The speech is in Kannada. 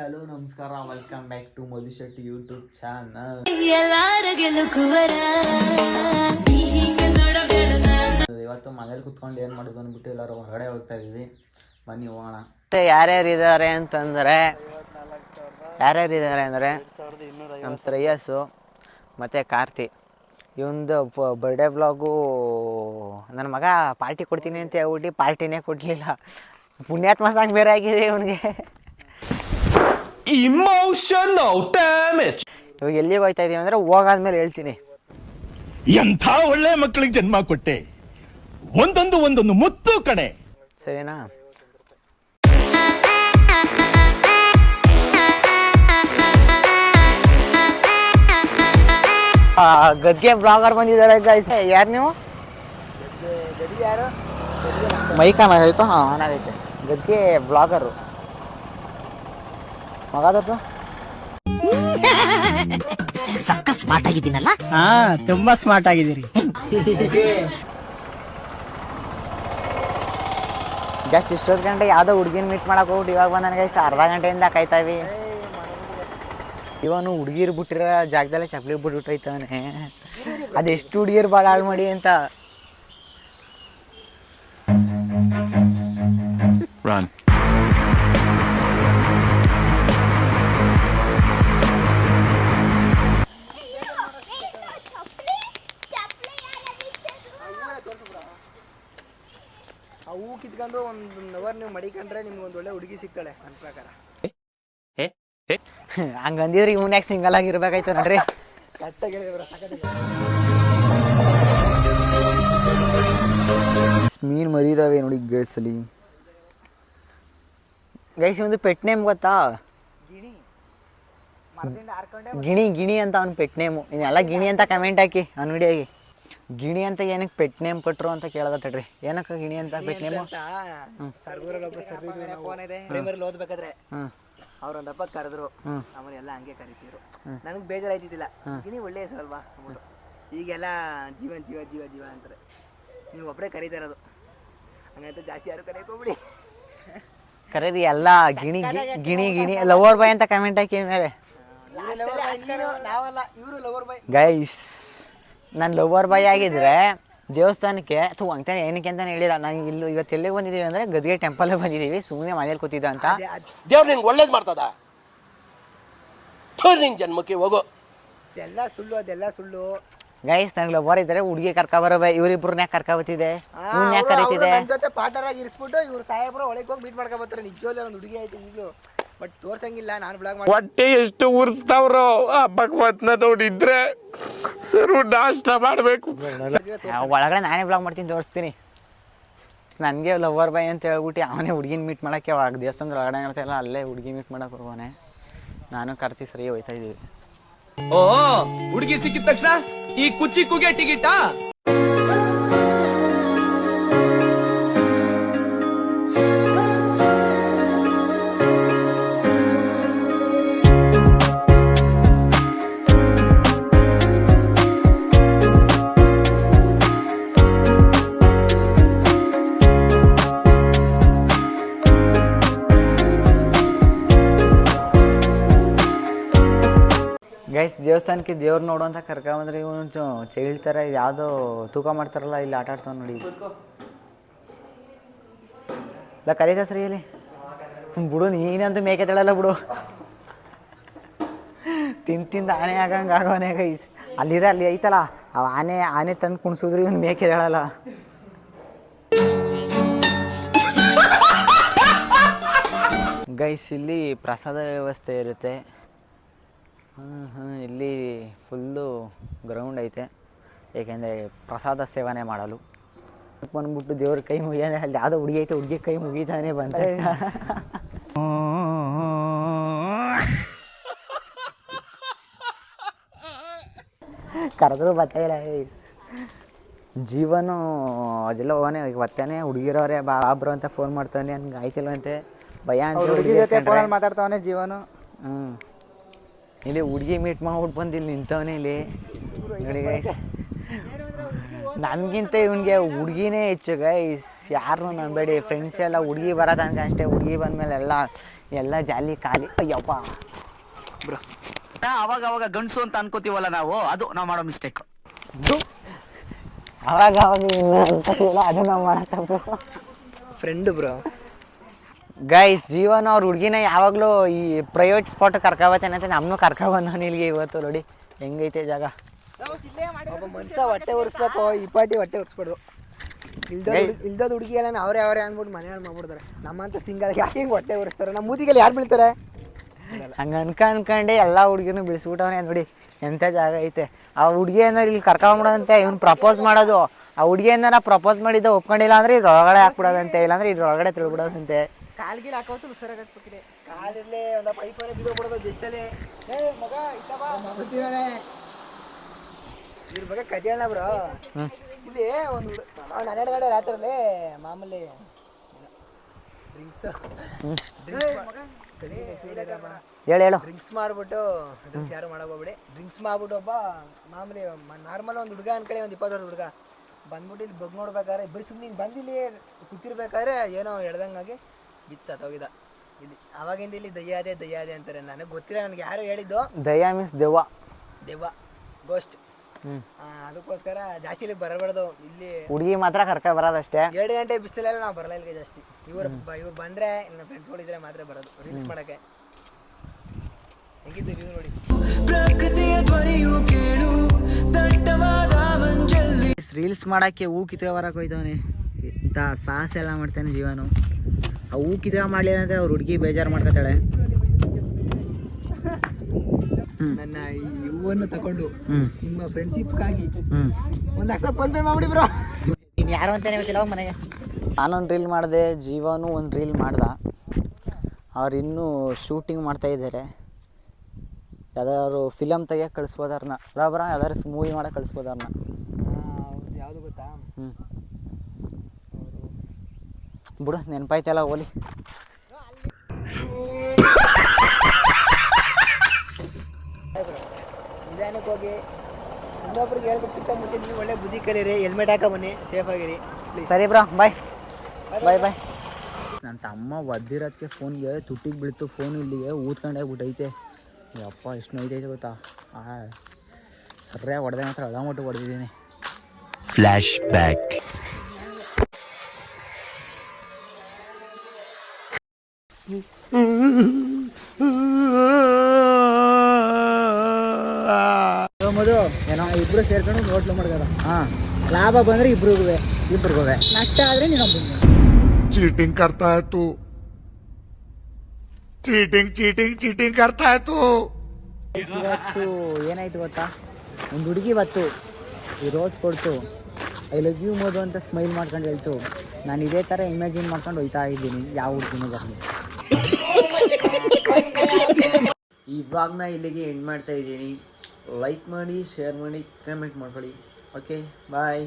ಹಲೋ, ನಮಸ್ಕಾರ. Welcome back to Madhu Shetty YouTube channel. ಇವತ್ತು ಮನೇಲಿ ಕುತ್ಕೊಂಡು ಏನು ಮಾಡೋದು ಅಂದ್ಬಿಟ್ಟು ಎಲ್ಲರೂ ಹೊರಗಡೆ ಹೋಗ್ತಾ ಇದೀವಿ. ಬನ್ನಿ, ಹೋಗೋಣ. ಯಾರ್ಯಾರು ಇದ್ದಾರೆ ಅಂತಂದರೆ, ಯಾರ್ಯಾರು ಇದ್ದಾರೆ ಅಂದರೆ ನಮ್ಮ ಶ್ರೇಯಸ್ಸು ಮತ್ತು ಕಾರ್ತಿ. ಇವಂದು ಬರ್ಡೇ ಬ್ಲಾಗು ನನ್ನ ಮಗ ಪಾರ್ಟಿ ಕೊಡ್ತೀನಿ ಅಂತ ಹೇಳ್ಬಿಟ್ಟು ಪಾರ್ಟಿನೇ ಕೊಡಲಿಲ್ಲ. ಪುಣ್ಯಾತ್ಮ ಸಾಂಗ್ ಬೇರೆ ಆಗಿದೆ ಇವನಿಗೆ. Emotional ಡ್ಯಾಮೇಜ್ ಇವಾಗ ಎಲ್ಲಿಗೆ ಹೋಗ್ತಾ ಇದೀವಿ ಅಂದ್ರೆ ಹೋಗಾದ್ಮೇಲೆ ಹೇಳ್ತೀನಿ. ಎಂಥ ಒಳ್ಳೆ ಮಕ್ಕಳಿಗೆ ಜನ್ಮ ಕೊಟ್ಟೆ. ಒಂದೊಂದು ಒಂದೊಂದು ಮುತ್ತು ಕಣೆ ಸರಿನಾ? ಆ, ಗದ್ಗೆ ಬ್ಲಾಗರ್ ಬಂದಿದ್ದಾರೆ ಗೈಸ್ ಯಾರು ನೀವು? ಮೈಕ್ ಆನ್ ಆಗೈತು ಹಾಂ ಆನ್ ಆಗೈತೆ ಗದ್ಗೆ ಬ್ಲಾಗರು. ಮಗ ಆಗಿದ್ದೀನಲ್ಲ? ಹಾ ತುಂಬಾ ಸ್ಮಾರ್ಟ್ ಆಗಿದ್ದೀರಿ. ಜಸ್ಟ್ ಇಷ್ಟೊತ್ತು ಗಂಟೆ ಯಾವ್ದೋ ಹುಡುಗಿನ ಮೀಟ್ ಮಾಡಕ್ ಹೋಗ್ಬಿಟ್ಟು ಇವಾಗ ಬಂದ ನನಗೆ ಅರ್ಧ ಗಂಟೆಯಿಂದ ಕಾಯ್ತಾವಿ ಇವನು ಹುಡುಗಿರು ಬಿಟ್ಟಿರೋ ಜಾಗದಲ್ಲೇ ಚಪ್ಪಲಿ ಬಿಟ್ಬಿಟ್ಟೈತವನೆ ಅದೆಷ್ಟು ಹುಡುಗಿರು ಭಾಳ ಹಾಳು ಮಾಡಿ ಅಂತ. Run. ಆ ಹೂ ಕಿತ್ಕೊಂಡು ಒಂದು ಅವರ್ ನೀವು ಮಡಿಕೊಂಡ್ರೆ ನಿಮ್ಗೆ ಒಂದು ಒಳ್ಳೆ ಹುಡುಗಿ ಸಿಗ್ತಾಳೆ ನನ್ನ ಪ್ರಕಾರ. ಹಂಗಂದಿದ್ರೆ ಇವನ್ ಯಾಕೆ ಸಿಂಗಲ್ ಆಗಿರ್ಬೇಕಾಯ್ತು ನೋಡ್ರಿ. ಕರೆಕ್ಟಾಗಿ ಹೇಳಿದ್ರ ಮೀನು ಮರಿದಾವೆ ನೋಡಿ ಗೈಸಲ್ಲಿ ಗೈಸ್ ಒಂದು ಪೆಟ್ ನೇಮ್ ಗೊತ್ತಾ? ಗಿಣಿ. ಗಿಣಿ ಅಂತ ಅವ್ನ ಪೆಟ್ ನೇಮು ಇನ್ನೆಲ್ಲ ಗಿಣಿ ಅಂತ ಕಮೆಂಟ್ ಹಾಕಿ ಅವ್ನ ವಿಡಿಯೋಗೆ ಗಿಣಿ ಅಂತ ಏನಕ್ಕೆ ಪೆಟ್ ನೇಮ್ ಕೊಟ್ರು ಅಂತ ಕೇಳದ ತಡ್ರಿ ಏನಕ್ಕೆ ಗಿಣಿ ಅಂತ ಪೆಟ್ ನೇಮ್ ಫೋನ್ ಇದೆ. ಪ್ರೈಮರಿಲಿ ಓದ್ಬೇಕಾದ್ರೆ ಅವ್ರೊಂದಪ್ಪ ಕರೆದ್ರು. ಅವನ್ನೆಲ್ಲ ಹಂಗೆ ಕರಿತಿದ್ರು. ನನಗೆ ಬೇಜಾರಾಯ್ತಿದ್ದಿಲ್ಲ. ಗಿಣಿ ಒಳ್ಳೆ ಹೆಸರಲ್ವಾ ಈಗೆಲ್ಲ ಜೀವನ್ ಜೀವ ಜೀವ ಜೀವ ಅಂತಾರೆ. ನೀವು ಒಬ್ಬರೇ ಕರೀತಾ ಇರೋದು. ಹಂಗಂತ ಜಾಸ್ತಿ ಯಾರು ಕರೆಯಕ್ಕೆ ಹೋಗ್ಬಿಡಿ. ಕರೀರಿ ಎಲ್ಲ ಗಿಣಿ ಗಿಣಿ ಗಿಣಿ ಲವರ್ ಬಾಯ್ ಅಂತ ಕಮೆಂಟ್ ಹಾಕಿ ಮೇಲೆ. ಇವ್ರು ಲವರ್ ಬಾಯ್ ಇವರು ಲವರ್ ಬಾಯ್ ಗೈಸ್ ನಾನು ಲವರ್ ಬಾಯ್ ಆಗಿದ್ರೆ ದೇವಸ್ಥಾನಕ್ಕೆ ಥೂ ಅಂತಾನೆ ಏನಕ್ಕೆ ಅಂತ ಹೇಳಿಲ್ಲ. ನಾನು ಇಲ್ಲಿ ಇವತ್ತು ಎಲ್ಲಿಗೆ ಬಂದಿದ್ದೀವಿ ಅಂದರೆ ಗದಿಗೆ ಟೆಂಪಲ್ಗೆ ಬಂದಿದ್ದೀವಿ. ಸುಮ್ಮನೆ ಮನೇಲಿ ಕೂತಿದ್ದ ಅಂತ. ದೇವ್ರು ನಿನ್ಗೆ ಒಳ್ಳೇದು ಮಾಡ್ತದ? ನಿನ್ ಜನ್ಮಕ್ಕೆ ಹೋಗೋ. ಎಲ್ಲ ಸುಳ್ಳು ಅದೆಲ್ಲ ಸುಳ್ಳು. ಗೈಸ್ ನನಗೆ ಲವರ್ ಇದ್ರೆ ಹುಡುಗಿ ಕರ್ಕ ಬರೋ ಇವರಿಬ್ಬರು ಯಾಕೆ ಕರ್ಕ ಬತ್ತಿದೆ ಇವ್ನ ಯಾಕೆ ಕರೀತಿದೆ? ಜೊತೆ ಪಾರ್ಟರ್ ಆಗಿ ಇರಿಸ್ಬಿಟ್ಟು ಇವ್ರು ಸಾಹೇಬ್ರು ಒಳಗೆ ಹೋಗಿ ಮೀಟ್ ಮಾಡ್ಕೊ ಬರ್ತಾರೆ. ನಿಜವಾಗ್ಲೂ ಒಂದು ಹುಡುಗಿ ಐತೆ ಈಗಲೂ. ಬಟ್ ತೋರ್ಸಂಗಿಲ್ಲ ನಾನು ಬ್ಲಾಗ್ ಮಾಡಿ ಹೊಟ್ಟೆ ಎಷ್ಟು ಉರ್ಸ್ತಾವ್ರೋ ಆ ಭಗವತ್ನ ನೋಡಿದ್ರೆ ಸರು ನಾಷ್ಟ ಮಾಡಬೇಕು. ಒಳಗಡೆ ನಾನೇ ಬ್ಲಾಗ್ ಮಾಡ್ತೀನಿ ತೋರಿಸ್ತೀನಿ. ನನಗೆ ಲವರ್ ಬಾಯ್ ಅಂತ ಹೇಳ್ಬಿಟ್ಟು ಅವನೇ ಹುಡುಗಿನ ಮೀಟ್ ಮಾಡೋಕ್ಕೆ ಅವಾಗ ದೇವಸ್ಥಾನದ ಒಳಗಡೆ ಇಲ್ಲ ಅಲ್ಲೇ ಹುಡುಗಿ ಮೀಟ್ ಮಾಡೋಕೆ ಹೋಗೋನೆ. ನಾನು ಕರ್ತಿ ಸರಿ ಹೋಯ್ತಾ ಇದ್ದೀವಿ. ಓ ಹುಡುಗಿ ಸಿಕ್ಕಿದ ತಕ್ಷಣ ಈ ಕುಚ್ಚಿ ಕುಗೆ ಟಿಕಿಟಾ ಗೈಸ್ ದೇವಸ್ಥಾನಕ್ಕೆ ದೇವ್ರು ನೋಡು ಅಂತ ಕರ್ಕೊಂಬಂದ್ರೆ ಇವನು ಚೈಲ್ಡ್ ಥರ ಯಾವುದೋ ತೂಕ ಮಾಡ್ತಾರಲ್ಲ, ಇಲ್ಲಿ ಆಟ ಆಡ್ತಾವ ನೋಡಿ. ಇಲ್ಲ ಕರೀತಾ ಸರಿ ಇಲ್ಲಿ ಬಿಡು, ನೀನಂತೂ ಮೇಕೆ ತಳಲ್ಲ ಬಿಡು. ತಿಂದು ತಿಂದು ಆನೆ ಆಗಂಗೆ ಆಗೋನೆ ಗೈಸ್ ಅಲ್ಲಿದೆ, ಅಲ್ಲಿ ಐತಲ್ಲ. ಅವ ಆನೆ ಆನೆ ತಂದು ಕುಣಿಸಿದ್ರು ಇವನು ಮೇಕೆ ತಳಲ್ಲ. ಗೈಸ್ ಇಲ್ಲಿ ಪ್ರಸಾದ ವ್ಯವಸ್ಥೆ ಇರುತ್ತೆ. ಹಾಂ ಹಾಂ ಇಲ್ಲಿ ಫುಲ್ಲು ಗ್ರೌಂಡ್ ಐತೆ. ಏಕೆಂದರೆ ಪ್ರಸಾದ ಸೇವನೆ ಮಾಡಲು. ಬಂದ್ಬಿಟ್ಟು ದೇವ್ರ ಕೈ ಮುಗಿಯಾನೆ ಅಲ್ಲಿ ಯಾವುದೋ ಹುಡುಗಿ ಐತೆ ಹುಡುಗಿ ಕೈ ಮುಗಿತಾನೆ ಬಂತ. ಕರೆದ್ರು ಬರ್ತಾಯಿಲ್ಲ ಜೀವನು ಅದೆಲ್ಲ ಹೋಗಾನೆ ಈಗ ಬರ್ತಾನೆ ಹುಡುಗಿರೋರೆ ಬಾ ಬಾಬ್ರು ಅಂತ ಫೋನ್ ಮಾಡ್ತಾನೆ ಹಂಗೆ ಆಯ್ತಿಲ್ವಂತೆ. ಭಯ ಅಂತ ಹುಡುಗಿ ಜೊತೆ. ಫೋನಲ್ಲಿ ಮಾತಾಡ್ತಾವನೆ ಜೀವನು. ಹ್ಞೂ ಇಲ್ಲಿ ಹುಡುಗಿ ಮೀಟ್ ಮಾಡ್ಬಿಟ್ಟು ಬಂದು ಇಲ್ಲಿ ನಿಂತವನೇ ಇಲ್ಲಿ. ನೋಡಿ. ಗೈಸ್ ನಮಗಿಂತ ಇವನಿಗೆ ಹುಡುಗಿನೇ ಹೆಚ್ಚು ಗೈಸ್ ಯಾರನ್ನೂ ನಂಬೇಡಿ. ಫ್ರೆಂಡ್ಸ್ ಎಲ್ಲ ಹುಡುಗಿ ಬರೋ ತನಕ ಅಷ್ಟೇ. ಹುಡುಗಿ ಬಂದಮೇಲೆ ಎಲ್ಲ ಎಲ್ಲ ಜಾಲಿ ಖಾಲಿ. ಅಯ್ಯಪ್ಪ. ಬ್ರೋ ಅವಾಗ ಅವಾಗ ಗಂಡಸು ಅಂತ ಅನ್ಕೋತೀವಲ್ಲ ನಾವು? ಅದು ನಾವು ಮಾಡೋ ಮಿಸ್ಟೇಕ್ ಅವಾಗ ಅವಾಗ ಅದು ನಾವು ಮಾಡೋ ತಪ್ಪು. Friend bro. ಗೈಸ್ ಜೀವನ ಅವ್ರ ಹುಡುಗಿನ ಯಾವಾಗಲೂ ಈ ಪ್ರೈವೇಟ್ ಸ್ಪಾಟ್ ಕರ್ಕೊಬತ್ತಾನೆ ಅಂತ ನಮ್ಮನ್ನು ಕರ್ಕೊಬಂದವನು ಇಲ್ಲಿಗೆ ಇವತ್ತು ನೋಡಿ. ಹೆಂಗೈತೆ ಜಾಗ? ಮನುಷ್ಯ ಹೊಟ್ಟೆ ಒರೆಸ್ಬೇಕು ಈ ಪಾಟಿ ಹೊಟ್ಟೆ ಉರಿಸ್ಬಾರ್ದು ಇಲ್ದೋದ್ ಇಲ್ದೋದ್ ಹುಡುಗಿ ಎಲ್ಲ ಅವರೇ ಅವರೇ ಅಂದ್ಬಿಟ್ಟು ಮನೆ ಮಾಡ್ಬಿಡ್ತಾರೆ. ನಮ್ಮಂತ ಸಿಂಗಲ್ ಯಾಕೆ ಹಿಂಗೆ ಹೊಟ್ಟೆ ಒರೆಸ್ತಾರೆ ನಮ್ಮ ಮೂದಿಗೆಲ್ಲ ಯಾರು ಬೀಳ್ತಾರೆ? ಹಂಗೆ ಅನ್ಕ ಅನ್ಕಂಡೆ ಎಲ್ಲ ಹುಡುಗಿನೂ ಬಿಡಿಸ್ಬಿಟ್ಟವನೆ ನೋಡಿ. ಎಂಥ ಜಾಗ ಐತೆ. ಆ ಹುಡುಗಿ ಏನಾರು ಇಲ್ಲಿ ಕರ್ಕೊಂಬಿಡೋದಂತೆ ಇವ್ನು ಪ್ರಪೋಸ್ ಮಾಡೋದು. ಆ ಹುಡುಗಿ ಏನಾರ ಪ್ರಪೋಸ್ ಮಾಡಿದ್ದ ಒಪ್ಕೊಂಡಿಲ್ಲ ಅಂದ್ರೆ ಇದ್ರೊಳಗಡೆ ಹಾಕ್ಬಿಡೋದಂತೆ ಇಲ್ಲಾಂದ್ರೆ ಇದ್ರೊಳಗಡೆ ತಿಳ್ಬಿಡೋದಂತೆ. ಕಾಲ್ಗಿಲ್ ಹಾಕೋತು ಹುಷಾರಾಗಿ ಹಾಕ್ಬೇಕಿದೆ ಕಾಲಿರ್ಲಿ ಒಂದು ಪೈಪರೇ ಬಿದ್ದೋಗ್ಬಿಡೋದು ಜಸ್ಟಲ್ಲಿ ಏ ಮಗ ಇತ್ತಪ್ಪ ಮಗುತ್ತೀವನೇ? ಇದ್ರ ಬಗ್ಗೆ ಕತೆ ಹೇಳ ಬ್ರೋ ಇಲ್ಲಿ ಒಂದು ಅವ್ನು ಹನ್ನೆರಡು ಗಂಟೆ ರಾತ್ರಲ್ಲಿ ಮಾಮೂಲಿ ಡ್ರಿಂಕ್ಸ್ ಹೇಳು ಹೇಳು. ಡ್ರಿಂಕ್ಸ್ ಮಾಡ್ಬಿಟ್ಟು ಡ್ರಿಂಕ್ಸ್ ಯಾರು ಮಾಡಕ್ ಹೋಗ್ಬೇಡಿ. ಡ್ರಿಂಕ್ಸ್ ಮಾಡ್ಬಿಟ್ಟು ಒಬ್ಬ ಮಾಮೂಲಿ ನಾರ್ಮಲ್ ಒಂದು ಹುಡುಗ ಅನ್ಕಡೆ ಒಂದು ಇಪ್ಪತ್ತು ವರ್ಷದ ಹುಡುಗ. ಬಂದ್ಬಿಟ್ಟು ಇಲ್ಲಿ ಬಗ್ ನೋಡ್ಬೇಕಾದ್ರೆ ಬರೀ ಸುಮ್ಮನೆ ಬಂದಿಲ್ಲಿ ಕೂತಿರ್ಬೇಕಾದ್ರೆ ಏನೋ ಹೇಳ್ದಂಗಾಗಿ ಬಿತ್ತು ಸತ್ತೋಗಿದ ಇಲ್ಲಿ ಅವಾಗಿಂದ ಇಲ್ಲಿ ದಯ್ಯಾದೆ ದಯ್ಯಾದೆ ಅಂತಾರೆ ನನಗೆ ಗೊತ್ತಿಲ್ಲ ನನಗೆ ಯಾರು ಹೇಳಿದ್ದು. ದಯ ಮೀನ್ಸ್ ದೆವ್ವ. ದೆವ್ವ ಗೋಸ್ಟ್ ಹ್ಞೂ ಅದಕ್ಕೋಸ್ಕರ ಜಾಸ್ತಿ ಇಲ್ಲಿ ಬರಬಾರ್ದು. ಇಲ್ಲಿ ಹುಡುಗಿ ಮಾತ್ರ ಕರ್ಕ ಬರೋದಷ್ಟೇ. ಎರಡು ಗಂಟೆ ಬಿಸಿಲೆಲ್ಲ ನಾವು ಬರಲ್ಲ ಇಲ್ಲಿಗೆ ಜಾಸ್ತಿ. ಇವ್ರು ಇವ್ರು ಬಂದರೆ ನನ್ನ ಫ್ರೆಂಡ್ಸ್ಗಳಿದ್ರೆ ಮಾತ್ರ ಬರೋದು. ರೀಲ್ಸ್ ಮಾಡೋಕ್ಕೆ. ಹೆಂಗಿದ್ದು ವ್ಯೂ ನೋಡಿ. ರೀಲ್ಸ್ ಮಾಡೋಕ್ಕೆ ಹೂ ಕಿತ್ಕೊ ಹೋಯ್ತವನಿ ಹೋಯ್ತವನೆ ಇಂಥ ಸಾಹಸ ಎಲ್ಲ ಮಾಡ್ತಾನೆ ಜೀವನು. ಆ ಹೂ ಕಿತ್ಕೊ ಮಾಡಲಿಲ್ಲ ಅಂದರೆ ಅವ್ರ ಹುಡುಗಿ ಬೇಜಾರು ಮಾಡ್ಕೊತಾಳೆ. ನನ್ನ ಈ ಹೂವನ್ನು ತಗೊಂಡು ನಿಮ್ಮ ಫ್ರೆಂಡ್ಶಿಪ್ಗಾಗಿ ಹ್ಞೂ ಒಂದು ಲಕ್ಷ ಫೋನ್ ಪೇ ಮಾಡ್ಬಿಡಿ ಬ್ರೋ. ನೀನು ಯಾರು ಅಂತಾನೆ ಗೊತ್ತಿಲ್ಲ ಮನೆಗೆ. ನಾನೊಂದು ರೀಲ್ ಮಾಡಿದೆ ಜೀವನು ಒಂದು ರೀಲ್ ಮಾಡ್ದ. ಅವ್ರು ಇನ್ನೂ ಶೂಟಿಂಗ್ ಮಾಡ್ತಾ ಇದ್ದಾರೆ ಯಾವ್ದಾದ್ರು ಫಿಲಮ್ ತೆಗಿಯೋಕೆ ಕಳಿಸ್ಬೋದಾರ್ನ ಅವ್ರನ್ನ ಬರಾಬರ ಯಾವ್ದಾದ್ರು ಮೂವಿ ಮಾಡಕ್ಕೆ ಕಳಿಸ್ಬೋದು ಅವ್ರನ್ನ ಯಾವುದು ಗೊತ್ತಾ? ಹ್ಞೂ ಬಿಡು ನೆನಪಾಯ್ತಲ್ಲ ಓಲಿ. ನಿಧಾನಕ್ಕೆ ಹೋಗಿ. ಇನ್ನೊಬ್ರಿಗೆ ಹೇಳೋದಕ್ಕಿಂತ ಮುಂಚೆ ನೀವು ಒಳ್ಳೆ ಬುದ್ಧಿ ಕಲೀರಿ ಹೆಲ್ಮೆಟ್ ಹಾಕ ಬನ್ನಿ ಸೇಫ್ ಆಗಿರಿ ಪ್ಲೀಸ್ ಸರಿ ಬ್ರೋ ಬಾಯ್ ಬಾಯ್ ಬಾಯ್ ನನ್ನ ತಮ್ಮ ಒದ್ದಿರೋದಕ್ಕೆ ಫೋನ್ಗೆ ತುಟ್ಟಿಗೆ ಬೀಳ್ತು ಫೋನ್ ಇಲ್ಲಿಗೆ ಊದ್ಕೊಂಡೇ ಬಿಟ್ಟೈತೆ. ಯಪ್ಪ ಎಷ್ಟು ನೋಯ್ತೈತೆ ಗೊತ್ತಾ? ಆ ಸರಿಯಾಗಿ ಹೊಡೆದ ಮಾತ್ರ ಅದಾಮಟ್ಟು ಹೊಡೆದಿದ್ದೀನಿ. ಫ್ಲ್ಯಾಶ್ ಬ್ಯಾಕ್ ಮದು ಏನೋ ಇಬ್ರು ಸೇರ್ಕೊಂಡು ಹೋಟ್ಲು ಮಾಡ್ದಾರ ಹಾಂ ಲಾಭ ಬಂದರೆ ಇಬ್ರಿಗೂ ಇಬ್ರಿಗೂ ನಷ್ಟ ಆದರೆ ನೀನೊಬ್ಬ चीटिंग करता है तू चीटिंग चीटिंग चीटिंग करता है तू ಇವತ್ತು ಏನಾಯ್ತು ಗೊತ್ತಾ ಒಂದು ಹುಡುಗಿ ಬತ್ತು ಈ ರೋಸ್ ಕೊಡ್ತು ಐ ಲವ್ ಯು ಮೋದು ಅಂತ ಸ್ಮೈಲ್ ಮಾಡ್ಕೊಂಡು ಹೇಳ್ತು ನಾನು ಇದೇ ಥರ ಇಮ್ಯಾಜಿನ್ ಮಾಡ್ಕೊಂಡು ಹೋಯ್ತಾ ಇದ್ದೀನಿ ಯಾವ ಹುಡುಗಿನೂ ಬರಲಿ ಇವಾಗನ ಇಲ್ಲಿಗೆ ಎಂಡ್ ಮಾಡ್ತಾ ಇದ್ದೀನಿ. ಲೈಕ್ ಮಾಡಿ ಶೇರ್ ಮಾಡಿ ಕಮೆಂಟ್ ಮಾಡ್ಕೊಳ್ಳಿ. Okay bye